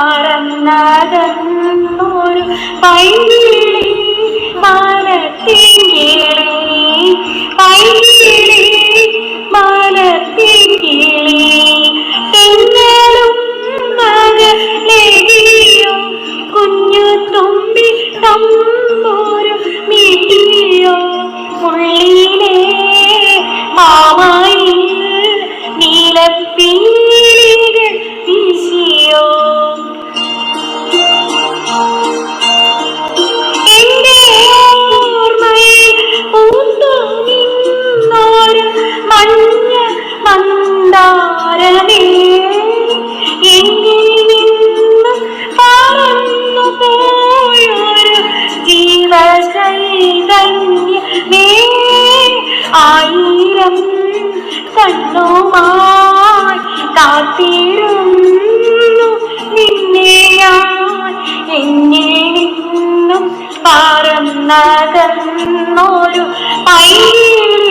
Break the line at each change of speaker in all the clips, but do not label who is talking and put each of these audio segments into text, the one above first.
പറന്നകന്നൊരു പൈകിളി മാനത്തിൻ കിളി പൈകിളി മാനത്തിൻ കിളി തെന്നലും മകളെയോ കുഞ്ഞു മാമായിൽ ആയിരം കണ്ണുമായി കാത്തിരുന്നു. നിന്നെയാ ഞാൻ എന്നിൽ നിന്നും പറന്നകന്നൊരു പൈകിളി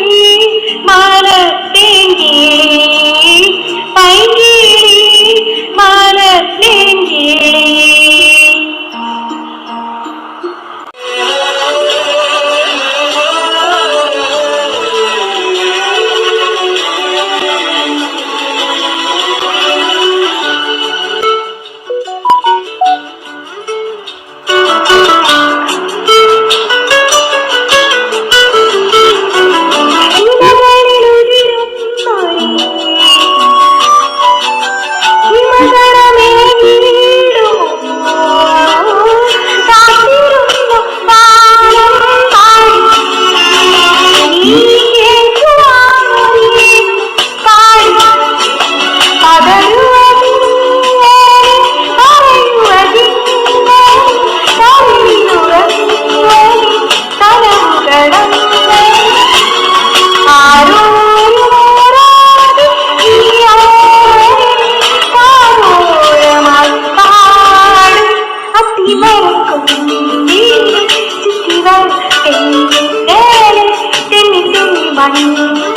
লেলে টেন টেন বাড়ি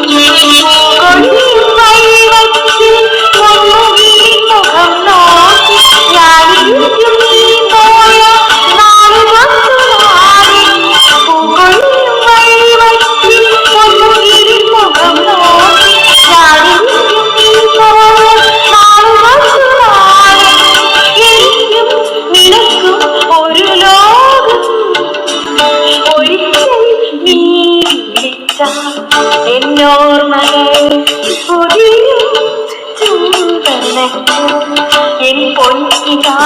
ചൂടനക്ക് എൻ പൊന്നിതാ